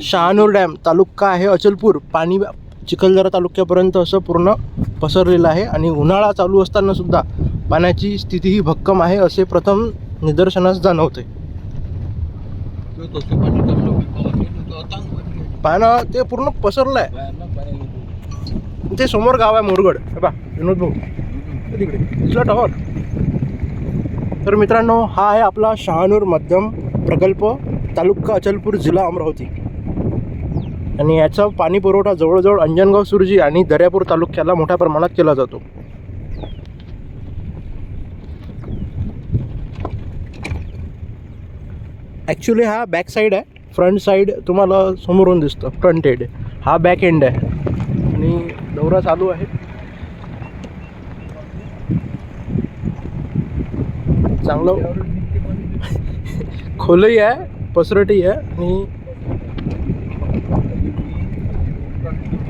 Shahanur dam तालुका आहे अचलपूर. पाणी चिखलदरा तालुक्यापर्यंत असं पूर्ण पसरलेलं आहे आणि उन्हाळा चालू असताना सुद्धा पाण्याची स्थिती ही भक्कम आहे असे प्रथम निदर्शनास जाणवते. पानं ते पूर्ण पसरलं आहे ते समोर गाव आहे मोरगड. बा विनोद भाऊ. तिकडे टॉवर तर मित्रांनो हा आहे आपला शहानूर मध्यम प्रकल्प तालुका अचलपूर जिल्हा अमरावती. आणि याचा पाणी पुरवठा जवळजवळ अंजनगाव सुरजी आणि दर्यापूर तालुक्याला मोठ्या प्रमाणात केला जातो. ॲक्च्युली हा बॅक साईड आहे. फ्रंट साईड तुम्हाला समोरून दिसतं. फ्रंट एड हा बॅक एंड आहे. आणि दौरा चालू आहे. चांगलं. खोलही आहे पसरटही आहे आणि Thank you.